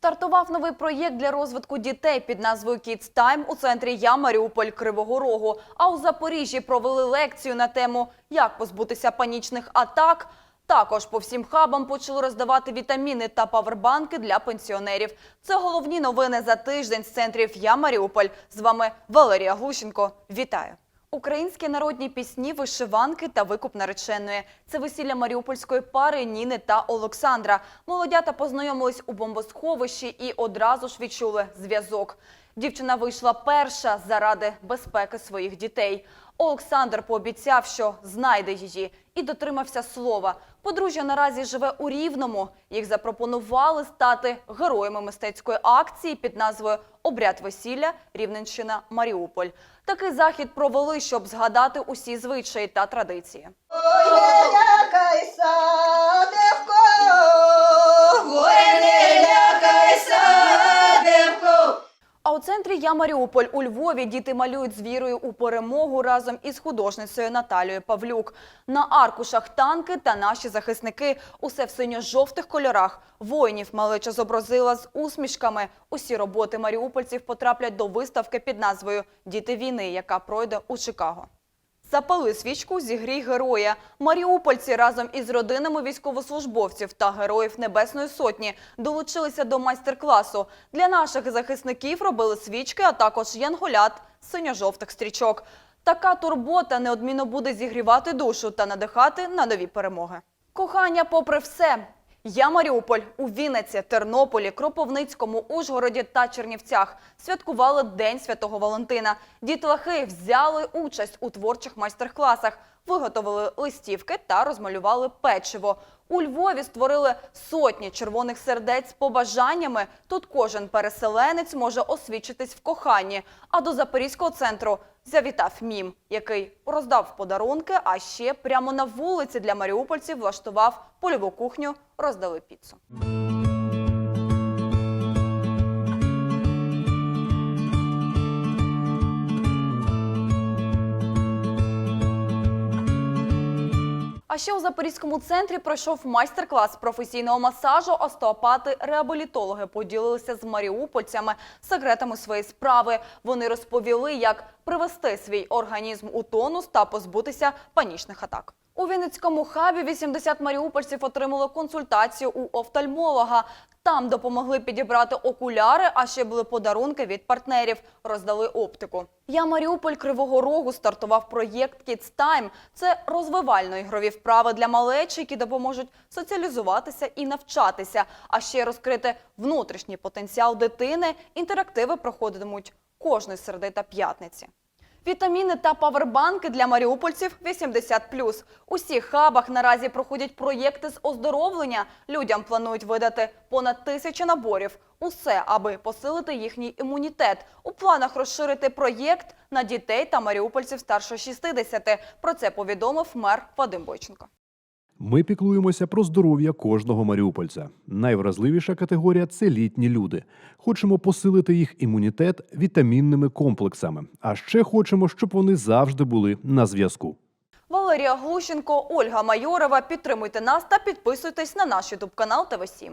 Стартував новий проєкт для розвитку дітей під назвою Kids Time у центрі Я Маріуполь Кривого Рогу. А у Запоріжжі провели лекцію на тему Як позбутися панічних атак. Також по всім хабам почали роздавати вітаміни та павербанки для пенсіонерів. Це головні новини за тиждень з центрів Я Маріуполь. З вами Валерія Глущенко. Вітаю! Українські народні пісні, вишиванки та викуп нареченої. Це весілля маріупольської пари Ніни та Олександра. Молодята познайомились у бомбосховищі і одразу ж відчули зв'язок. Дівчина вийшла перша заради безпеки своїх дітей. Олександр пообіцяв, що знайде її, і дотримався слова. Подружжя наразі живе у Рівному. Їх запропонували стати героями мистецької акції під назвою Обряд весілля Рівненщина Маріуполь. Такий захід провели, щоб згадати усі звичаї та традиції. Ой, центрі Я Маріуполь у Львові діти малюють з вірою у перемогу разом із художницею Наталією Павлюк. На аркушах танки та наші захисники. Усе в синьо-жовтих кольорах. Воїнів малеча зобразила з усмішками. Усі роботи маріупольців потраплять до виставки під назвою Діти війни, яка пройде у Чикаго. Запали свічку зігрій героя. Маріупольці разом із родинами військовослужбовців та героїв Небесної Сотні долучилися до майстер-класу. Для наших захисників робили свічки, а також янголят синьо-жовтих стрічок. Така турбота неодмінно буде зігрівати душу та надихати на нові перемоги. Кохання попри все. Я Маріуполь у Вінниці, Тернополі, Кропивницькому, Ужгороді та Чернівцях святкували День Святого Валентина. Дітлахи взяли участь у творчих майстер-класах, виготовили листівки та розмалювали печиво. У Львові створили сотні червоних сердець з побажаннями. Тут кожен переселенець може освічитись в коханні. А до Запорізького центру завітав мім, який роздав подарунки, а ще прямо на вулиці для маріупольців влаштував польову кухню, роздали піцу. А ще у Запорізькому центрі пройшов майстер-клас професійного масажу. Остеопати-реабілітологи поділилися з маріупольцями секретами своєї справи. Вони розповіли, як привести свій організм у тонус та позбутися панічних атак. У Вінницькому хабі 80 маріупольців отримали консультацію у офтальмолога. Там допомогли підібрати окуляри, а ще були подарунки від партнерів. Роздали оптику. Я Маріуполь Кривого Рогу стартував проєкт Kids Time. Це розвивально-ігрові вправи для малечі, які допоможуть соціалізуватися і навчатися, а ще розкрити внутрішній потенціал дитини. Інтерактиви проходитимуть кожної середи та п'ятниці. Вітаміни та павербанки для маріупольців 80+. У всіх хабах наразі проходять проєкти з оздоровлення. Людям планують видати понад тисячу наборів. Усе, аби посилити їхній імунітет. У планах розширити проєкт на дітей та маріупольців старше 60. Про це повідомив мер Вадим Бойченко. Ми піклуємося про здоров'я кожного маріупольця. Найвразливіша категорія це літні люди. Хочемо посилити їх імунітет вітамінними комплексами. А ще хочемо, щоб вони завжди були на зв'язку. Валерія Глущенко, Ольга Майорова. Підтримуйте нас та підписуйтесь на наш ютуб канал ТВ 7